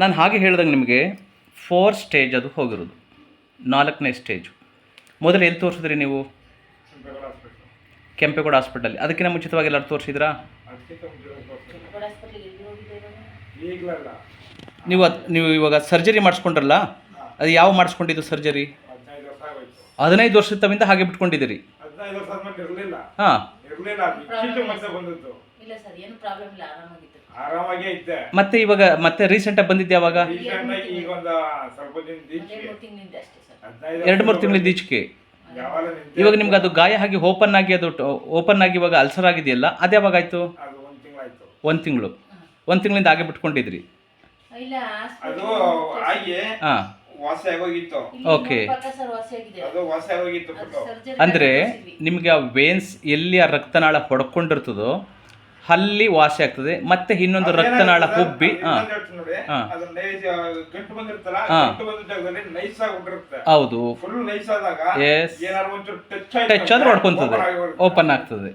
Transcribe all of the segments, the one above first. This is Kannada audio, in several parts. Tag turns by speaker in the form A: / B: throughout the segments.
A: ನಾನು ಹಾಗೆ ಹೇಳಿದಾಗ ನಿಮಗೆ ಫೋರ್ ಸ್ಟೇಜ್ ಅದು ಹೋಗಿರೋದು. ನಾಲ್ಕನೇ ಸ್ಟೇಜು ಮೊದಲು ಎಲ್ಲಿ ತೋರಿಸಿದ್ರಿ ನೀವು? ಕೆಂಪೇಗೌಡ ಹಾಸ್ಪಿಟಲ್ ಅದಕ್ಕಿಂತ ಮುಂಚಿತವಾಗಿ ಎಲ್ಲರೂ ತೋರಿಸಿದ್ರಾ? ನೀವು ಅದು ನೀವು ಇವಾಗ ಸರ್ಜರಿ ಮಾಡಿಸ್ಕೊಂಡ್ರಲ್ಲ? ಅದು ಯಾವ ಮಾಡಿಸ್ಕೊಂಡಿದ್ದು ಸರ್ಜರಿ
B: ಹದಿನೈದು
A: ವರ್ಷದ ತವಿಂದ ಹಾಗೆ ಬಿಟ್ಕೊಂಡಿದ್ದೀರಿ. ಹಾಂ.
B: ಮತ್ತೆ ಬಂದದ್ದು ಆರಾಮಾಗೇ ಇದ್ದೆ.
A: ಇವಾಗ ಮತ್ತೆ ರೀಸೆಂಟಾಗಿ ಬಂದಿದ್ದು ಯಾವಾಗ?
B: ರೀಸೆಂಟ್ ಆಗಿ ಈಗ ಒಂದು ಸ್ವಲ್ಪ ದಿನ
C: ಒಂದೆರಡು ಮೂರು ತಿಂಗಳಿಂದ ಅಷ್ಟೇ ಸರ್.
B: ಹದಿನೈದು
A: ಎರಡು ಮೂರು ತಿಂಗಳಿಂದ ಈಚೆಗೆ?
B: ಯಾವಾಗ
A: ಇವಾಗ ನಿಮ್ಗೆ ಅದು ಗಾಯ ಆಗಿ ಓಪನ್ ಆಗಿ ಅದು ಓಪನ್ ಆಗಿ ಇವಾಗ ಅಲ್ಸರ್ ಆಗಿದೆಯಲ್ಲ ಅದು ಯಾವಾಗ ಆಯಿತು
B: ಅದು ಒಂದು ತಿಂಗಳಾಯ್ತು.
A: ಒಂದು ತಿಂಗಳು. ಒಂದು ತಿಂಗಳಿಂದ ಹಾಗೆ ಬಿಟ್ಕೊಂಡಿದ್ರಿ?
C: ಇಲ್ಲ
B: ಅದು ಆಗಿ
A: ಹಾಂ.
B: ವಾಸಿ ಆಗೋಗಿತ್ತು.
A: Okay.
C: ಪಕ್ಕ ಸರ್ ವಾಸಿಯಾಗಿದೆ
B: ಅದು ವಾಸಿ ಆಗೋಗಿತ್ತು
C: ಅದು
B: ಫುಲ್ಲು
C: ಸರ್ಜರಿ
A: ಅಂದರೆ ನಿಮಗೆ ಆ ವೇನ್ಸ್ ಎಲ್ಲಿ ಆ ರಕ್ತನಾಳ ಹೊಡ್ಕೊಂಡಿರ್ತದೋ ಅಲ್ಲಿ ವಾಸಿ ಆಗ್ತದೆ ಮತ್ತೆ ಇನ್ನೊಂದು ರಕ್ತನಾಳ ಹುಬ್ಬಿ ಹೌದು.
B: ಟಚ್
A: ಆದ್ರೆ ಹೊಡ್ಕೊಂತದೆ. ಓಪನ್ ಆಗ್ತದೆ.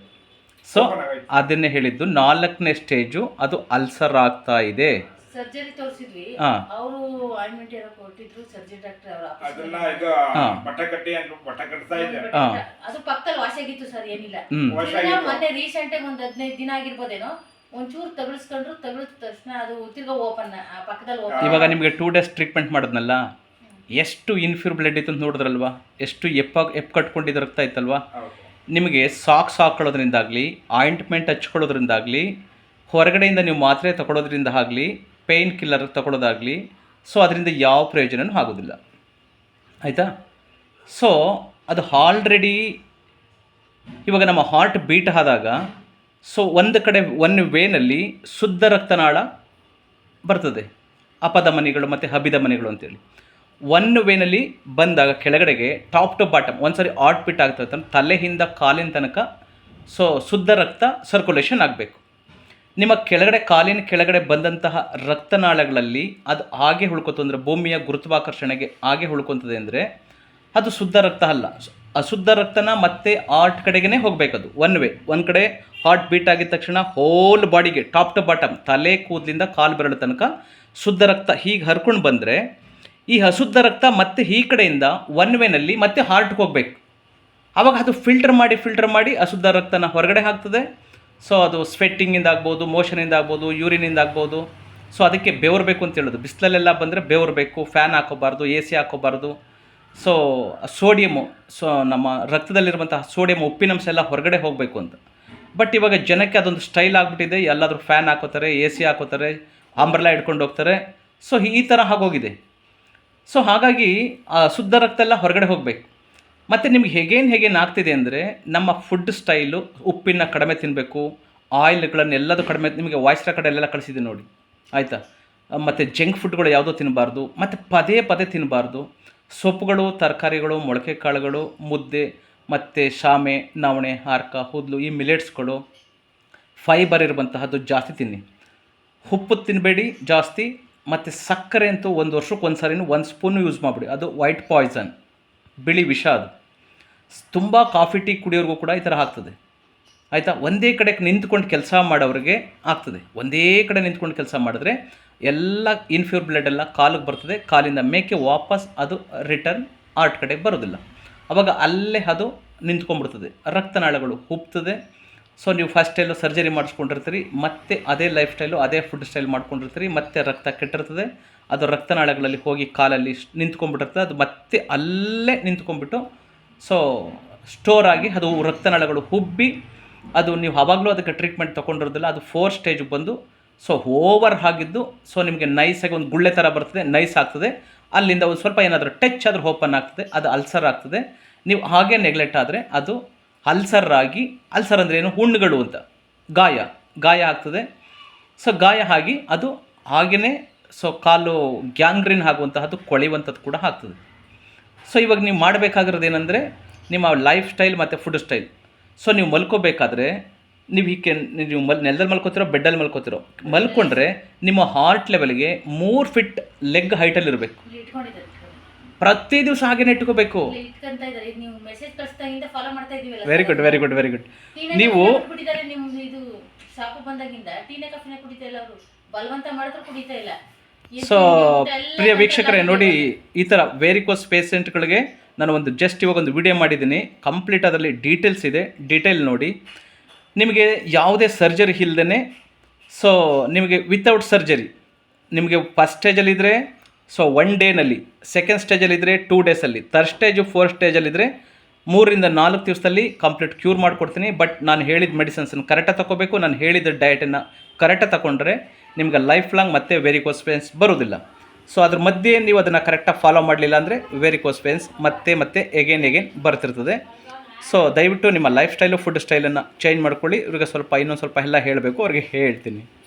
A: ಸೊ ಅದನ್ನೇ ಹೇಳಿದ್ದು ನಾಲ್ಕನೇ ಸ್ಟೇಜು ಅದು ಅಲ್ಸರ್ ಆಗ್ತಾ ಇದೆ.
C: ಸರ್ಜರಿ ತೋರಿಸಿದ್ವಿ
A: ಹಾ.
C: ಅವರು ಆಯಿಂಟ್ಮೆಂಟ್ ಏನೋ ಕೊಟ್ಟಿದ್ರು ಸರ್ಜರಿ ಡಾಕ್ಟರ್ ಅವರ
B: ಅದನ್ನ ಇದು
A: ಹಾ.
B: ಬಟ್ಟೆ ಕಟ್ಟಿ ಅಂತ ಬಟ್ಟೆ ಕಟ್ತಾ ಇದೆ
A: ಹಾ.
C: ಅದು ಪಕ್ಕದಲ್ಲಿ ವಾಸಿಯಾಗಿತ್ತು ಸರ್ ಏನಿಲ್ಲ
A: ಹ್ಮ್
B: ವಾಸಿ
C: ತಿರ್ಗಾ
B: ಆಗಿತ್ತು.
C: ಮೊನ್ನೆ ರೀಸೆಂಟ್ ಆಗಿ ಒಂದ್ ಹದಿನೈದು ದಿನ ಆಗಿರ್ಬೋದೇನೋ ಒಂಚೂರು ತಗಲ್ಸ್ಕೊಂಡ್ರು ತಗಲಿದ ತಕ್ಷಣ ಅದು ತಿರ್ಗಾ ಓಪನ್ ಪಕ್ಕದಲ್ಲಿ ಓಪನ್
A: ಇವಾಗ ನಿಮಗೆ ಟೂ ಡೇಸ್ ಟ್ರೀಟ್ಮೆಂಟ್ ಮಾಡಿದ್ನಲ್ಲ ಎಷ್ಟು ಇನ್ಫ್ಯೂರ್ ಬ್ಲಡ್ ಇತ್ತು ಅಂತ ನೋಡಿದ್ರಲ್ವಾ ಎಷ್ಟು ಎಪ್ಪ ಎಪ್ ಕಟ್ಕೊಂಡಿದ್ದು ರಕ್ತ ಇತ್ತಲ್ವಾ
B: ಹೌದು.
A: ನಿಮಗೆ ಸಾಕ್ಸ್ ಹಾಕೊಳ್ಳೋದ್ರಿಂದಾಗಲಿ ಆಯಿಂಟ್ಮೆಂಟ್ ಹಚ್ಕೊಳ್ಳೋದ್ರಿಂದಾಗಲಿ ಹೊರಗಡೆಯಿಂದ ನೀವು ಮಾತ್ರೆ ತಗೊಳ್ಳೋದ್ರಿಂದ ಆಗಲಿ ಪೇಯ್ನ್ ಕಿಲ್ಲರ್ ತಗೊಳ್ಳೋದಾಗಲಿ ಸೊ ಅದರಿಂದ ಯಾವ ಪ್ರಯೋಜನವೂ ಆಗೋದಿಲ್ಲ. ಆಯಿತಾ? ಸೊ, ಅದು ಆಲ್ರೆಡಿ ಇವಾಗ ನಮ್ಮ ಹಾರ್ಟ್ ಬೀಟ್ ಆದಾಗ, ಸೊ ಒಂದು ಕಡೆ ಒನ್ ವೇನಲ್ಲಿ ಶುದ್ಧ ರಕ್ತನಾಳ ಬರ್ತದೆ. ಅಪಧಮನಿಗಳು ಮತ್ತು ಹಬಿಧಮನಿಗಳು ಅಂತೇಳಿ. ಒನ್ ವೇನಲ್ಲಿ ಬಂದಾಗ ಕೆಳಗಡೆಗೆ ಟಾಪ್ ಟು ಬಾಟಮ್ ಒಂದ್ಸರಿ ಆಟ್ ಬಿಟ್ ಆಗ್ತದೆ ತಲೆಯಿಂದ ಕಾಲಿನ ತನಕ, ಸೊ ಶುದ್ಧ ರಕ್ತ ಸರ್ಕ್ಯುಲೇಷನ್ ಆಗಬೇಕು. ನಿಮ್ಮ ಕೆಳಗಡೆ, ಕಾಲಿನ ಕೆಳಗಡೆ ಬಂದಂತಹ ರಕ್ತನಾಳಗಳಲ್ಲಿ ಅದು ಹಾಗೆ ಉಳ್ಕೊತು ಅಂದರೆ ಭೂಮಿಯ ಗುರುತ್ವಾಕರ್ಷಣೆಗೆ ಹಾಗೆ ಉಳ್ಕೊತದೆ ಅಂದರೆ ಅದು ಶುದ್ಧ ರಕ್ತ ಅಲ್ಲ. ಅಶುದ್ಧ ರಕ್ತನ ಮತ್ತೆ ಹಾರ್ಟ್ ಕಡೆಗೇ ಹೋಗಬೇಕದು. ಒನ್ ವೇ ಒಂದು ಕಡೆ ಹಾರ್ಟ್ ಬೀಟ್ ಆಗಿದ ತಕ್ಷಣ ಹೋಲ್ ಬಾಡಿಗೆ ಟಾಪ್ ಟು ಬಾಟಮ್ ತಲೆ, ಕೂದಲಿಂದ ಕಾಲು ಬೆರಳು ತನಕ ಶುದ್ಧ ರಕ್ತ ಹೀಗೆ ಹರ್ಕೊಂಡು ಬಂದರೆ ಈ ಅಶುದ್ಧ ರಕ್ತ ಮತ್ತೆ ಈ ಕಡೆಯಿಂದ ಒನ್ ವೇನಲ್ಲಿ ಮತ್ತೆ ಹಾರ್ಟ್ಗೆ ಹೋಗಬೇಕು. ಆವಾಗ ಅದು ಫಿಲ್ಟರ್ ಮಾಡಿ ಫಿಲ್ಟರ್ ಮಾಡಿ ಅಶುದ್ಧ ರಕ್ತನ ಹೊರಗಡೆ ಹಾಕ್ತದೆ. ಸೊ ಅದು ಸ್ವೆಟ್ಟಿಂಗಿಂದ ಆಗ್ಬೋದು ಮೋಷನಿಂದ ಆಗ್ಬೋದು ಯೂರಿನಿಂದ ಆಗ್ಬೋದು. ಸೊ ಅದಕ್ಕೆ ಬೆವರಬೇಕು ಅಂತ ಹೇಳೋದು. ಬಿಸಿಲಲ್ಲೆಲ್ಲ ಬಂದರೆ ಬೆವರಬೇಕು ಫ್ಯಾನ್ ಹಾಕೋಬಾರ್ದು ಎ ಸಿ ಹಾಕೋಬಾರ್ದು. ಸೊ ಸೋಡಿಯಮು ಸೊ ನಮ್ಮ ರಕ್ತದಲ್ಲಿರುವಂತಹ ಸೋಡಿಯಂ ಉಪ್ಪಿನಂಶ ಎಲ್ಲ ಹೊರಗಡೆ ಹೋಗಬೇಕು ಅಂತ. ಬಟ್ ಇವಾಗ ಜನಕ್ಕೆ ಅದೊಂದು ಸ್ಟೈಲ್ ಆಗಿಬಿಟ್ಟಿದೆ. ಎಲ್ಲಾದರೂ ಫ್ಯಾನ್ ಹಾಕೋತಾರೆ ಎ ಸಿ ಹಾಕೋತಾರೆ ಅಂಬ್ರೆಲಾ ಹಿಡ್ಕೊಂಡು ಹೋಗ್ತಾರೆ. ಸೊ ಈ ಥರ ಆಗೋಗಿದೆ. ಸೊ ಹಾಗಾಗಿ, ಆ, ಶುದ್ಧ ರಕ್ತ ಎಲ್ಲ ಹೊರಗಡೆ ಹೋಗಬೇಕು. ಮತ್ತು ನಿಮ್ಗೆ ಹೇಗೇನು ಹೇಗೇನು ಆಗ್ತಿದೆ ಅಂದರೆ ನಮ್ಮ ಫುಡ್ ಸ್ಟೈಲು ಉಪ್ಪಿನ ಕಡಿಮೆ ತಿನ್ನಬೇಕು ಆಯಿಲ್ಗಳನ್ನು ಎಲ್ಲದೂ ಕಡಿಮೆ, ನಿಮಗೆ ವಾಯ್ಸ್ರ ಕಡೆ ಎಲ್ಲ ಕಳಿಸಿದೆ ನೋಡಿ. ಆಯಿತಾ? ಮತ್ತು ಜಂಕ್ ಫುಡ್ಗಳು ಯಾವುದೋ ತಿನ್ನಬಾರ್ದು ಮತ್ತು ಪದೇ ಪದೇ ತಿನ್ನಬಾರ್ದು ಸೊಪ್ಪುಗಳು, ತರಕಾರಿಗಳು ಮೊಳಕೆ ಕಾಳುಗಳು ಮುದ್ದೆ, ಮತ್ತು ಶಾಮೆ, ನವಣೆ, ಹಾರ್ಕ, ಹುದ್ಲು ಈ ಮಿಲೆಟ್ಸ್ಗಳು ಫೈಬರ್ ಇರುವಂತಹದ್ದು ಜಾಸ್ತಿ ತಿನ್ನಿ. ಉಪ್ಪು ತಿನ್ನಬೇಡಿ ಜಾಸ್ತಿ, ಮತ್ತು ಸಕ್ಕರೆ ಅಂತೂ ಒಂದು ವರ್ಷಕ್ಕೆ ಒಂದು ಸಾರಿನೂ ಒಂದು ಸ್ಪೂನು ಯೂಸ್ ಮಾಡಿಬಿಡಿ. ಅದು ವೈಟ್ ಪಾಯ್ಸನ್ ಬಿಳಿ ವಿಷ ಅದು. ತುಂಬ ಕಾಫಿ, ಟೀ ಕುಡಿಯೋರಿಗೂ ಕೂಡ ಈ ಥರ ಆಗ್ತದೆ. ಆಯಿತಾ? ಒಂದೇ ಕಡೆ ನಿಂತ್ಕೊಂಡು ಕೆಲಸ ಮಾಡೋರಿಗೆ ಆಗ್ತದೆ. ಒಂದೇ ಕಡೆ ನಿಂತ್ಕೊಂಡು ಕೆಲಸ ಮಾಡಿದ್ರೆ ಎಲ್ಲ ಇನ್ಫ್ಯೂರ್ ಬ್ಲಡ್ ಎಲ್ಲ ಕಾಲಿಗೆ ಬರ್ತದೆ. ಕಾಲಿಂದ ಮೇಕೆ ವಾಪಸ್ ಅದು ರಿಟರ್ನ್ ಆರ್ಟ್ ಕಡೆ ಬರೋದಿಲ್ಲ. ಅವಾಗ ಅಲ್ಲೇ ಅದು ನಿಂತ್ಕೊಂಡ್ಬಿಡ್ತದೆ. ರಕ್ತನಾಳಗಳು ಹುಬ್ತದೆ ಸೊ ನೀವು ಫಸ್ಟ್ ಸ್ಟೈಲು ಸರ್ಜರಿ ಮಾಡಿಸ್ಕೊಂಡಿರ್ತೀರಿ. ಮತ್ತೆ ಅದೇ ಲೈಫ್ ಸ್ಟೈಲು ಅದೇ ಫುಡ್ ಸ್ಟೈಲ್ ಮಾಡ್ಕೊಂಡಿರ್ತೀರಿ. ಮತ್ತೆ ರಕ್ತ ಕೆಟ್ಟಿರ್ತದೆ. ಅದು ರಕ್ತನಾಳಗಳಲ್ಲಿ ಹೋಗಿ ಕಾಲಲ್ಲಿ ನಿಂತ್ಕೊಂಡ್ಬಿಟ್ಟಿರ್ತದೆ. ಅದು ಮತ್ತೆ ಅಲ್ಲೇ ನಿಂತ್ಕೊಂಡ್ಬಿಟ್ಟು ಸೊ ಸ್ಟೋರ್ ಆಗಿ ಅದು ರಕ್ತನಾಳಗಳು ಹುಬ್ಬಿ, ಅದು ನೀವು ಆವಾಗಲೂ ಅದಕ್ಕೆ ಟ್ರೀಟ್ಮೆಂಟ್ ತೊಗೊಂಡಿರೋದಿಲ್ಲ, ಅದು ಫೋರ್ ಸ್ಟೇಜ್ ಬಂದು ಸೊ ಓವರ್ ಆಗಿದ್ದು ಸೊ ನಿಮಗೆ ನೈಸಾಗಿ ಒಂದು ಗುಳ್ಳೆ ಥರ ಬರ್ತದೆ ನೈಸ್ ಆಗ್ತದೆ. ಅಲ್ಲಿಂದ ಒಂದು ಸ್ವಲ್ಪ ಏನಾದರೂ ಟಚ್ ಆದರೂ ಓಪನ್ ಆಗ್ತದೆ, ಅದು ಅಲ್ಸರ್ ಆಗ್ತದೆ. ನೀವು ಹಾಗೆ ನೆಗ್ಲೆಕ್ಟ್ ಆದರೆ ಅದು ಅಲ್ಸರ್ ಆಗಿ ಅಲ್ಸರ್ ಅಂದರೆ ಏನು? ಹುಣ್ಣುಗಳು ಅಂತ. ಗಾಯ ಗಾಯ ಆಗ್ತದೆ. ಸೊ ಗಾಯ ಆಗಿ ಅದು ಹಾಗೆಯೇ ಸೊ ಕಾಲು ಗ್ಯಾಂಗ್ರೀನ್ ಆಗುವಂತಹದ್ದು ಕೊಳೆಯುವಂಥದ್ದು ಕೂಡ ಆಗ್ತದೆ. ಸೊ ಇವಾಗ ನೀವು ಮಾಡಬೇಕಾಗಿರೋದು ಏನಂದರೆ ನಿಮ್ಮ ಲೈಫ್ ಸ್ಟೈಲ್ ಮತ್ತು ಫುಡ್ ಸ್ಟೈಲ್ ಸೊ ನೀವು ಮಲ್ಕೋಬೇಕಾದ್ರೆ ನೀವು ಹೀಗೆ ನೀವು ಮಲ್ ನೆಲದಲ್ಲಿ ಮಲ್ಕೋತಿರೋ ಬೆಡ್ಡಲ್ಲಿ ಮಲ್ಕೋತಿರೋ ಮಲ್ಕೊಂಡ್ರೆ ನಿಮ್ಮ ಹಾರ್ಟ್ ಲೆವೆಲ್ಗೆ ಮೂರು ಫಿಟ್ ಲೆಗ್ ಹೈಟಲ್ಲಿ ಇರಬೇಕು. ಪ್ರತಿ ದಿವಸ ಹಾಗೇನೆ ಇಟ್ಕೋಬೇಕು. Very good very good very good ನೀವು
C: ಬಂದಾಗಿಂದ. ಟೀನೇ ಕಾಫಿನೇ ಕುಡಿತಾ ಇಲ್ಲ ಅವರು. ಬಲವಂತ ಮಾಡಿದ್ರು ಕುಡಿತಾ ಇಲ್ಲ.
A: ಸೊ ಪ್ರಿಯ ವೀಕ್ಷಕರೇ ನೋಡಿ ಈ ಥರ ವೇರಿಕೋಸ್ ಪೇಷೆಂಟ್ಗಳಿಗೆ ನಾನು ಒಂದು ಜಸ್ಟ್ ಇವಾಗ ಒಂದು ವಿಡಿಯೋ ಮಾಡಿದ್ದೀನಿ. ಕಂಪ್ಲೀಟ್ ಅದರಲ್ಲಿ ಡೀಟೇಲ್ಸ್ ಇದೆ. ಡೀಟೇಲ್ ನೋಡಿ. ನಿಮಗೆ ಯಾವುದೇ ಸರ್ಜರಿ ಇಲ್ಲದೇ ಸೊ ನಿಮಗೆ ವಿತೌಟ್ ಸರ್ಜರಿ ನಿಮಗೆ ಫಸ್ಟ್ ಸ್ಟೇಜಲ್ಲಿದ್ದರೆ ಸೊ ಒನ್ ಡೇನಲ್ಲಿ ಸೆಕೆಂಡ್ ಸ್ಟೇಜಲ್ಲಿದ್ದರೆ ಟೂ ಡೇಸಲ್ಲಿ ಥರ್ಡ್ ಸ್ಟೇಜು ಫೋರ್ತ್ ಸ್ಟೇಜಲ್ಲಿದ್ದರೆ ಮೂರರಿಂದ ನಾಲ್ಕು ದಿವಸದಲ್ಲಿ ಕಂಪ್ಲೀಟ್ ಕ್ಯೂರ್ ಮಾಡಿಕೊಡ್ತೀನಿ. ಬಟ್ ನಾನು ಹೇಳಿದ ಮೆಡಿಸನ್ಸನ್ನು ಕರೆಕ್ಟಾಗಿ ತಗೋಬೇಕು ನಾನು ಹೇಳಿದ ಡಯಟನ್ನು ಕರೆಕ್ಟಾಗಿ ತಗೊಂಡ್ರೆ ನಿಮ್ಗೆ ಲೈಫ್ ಲಾಂಗ್ ಮತ್ತೆ ವೆರಿಕೋಸ್ ಪೇನ್ಸ್ ಬರೋದಿಲ್ಲ ಸೊ ಅದ್ರ ಮಧ್ಯೆ ನೀವು ಅದನ್ನು ಕರೆಕ್ಟಾಗಿ ಫಾಲೋ ಮಾಡಲಿಲ್ಲ ಅಂದರೆ ವೆರಿಕೋಸ್ ಪೇನ್ಸ್ ಮತ್ತೆ ಮತ್ತೆ ಎಗೇನ್ ಎಗೇನ್ ಬರ್ತಿರ್ತದೆ. ಸೊ ದಯವಿಟ್ಟು ನಿಮ್ಮ ಲೈಫ್ ಸ್ಟೈಲು ಫುಡ್ ಸ್ಟೈಲನ್ನು ಚೇಂಜ್ ಮಾಡ್ಕೊಳ್ಳಿ. ಇವ್ರಿಗೆ ಸ್ವಲ್ಪ ಇನ್ನೊಂದು ಸ್ವಲ್ಪ ಎಲ್ಲ ಹೇಳಬೇಕು. ಅವ್ರಿಗೆ ಹೇಳ್ತೀನಿ.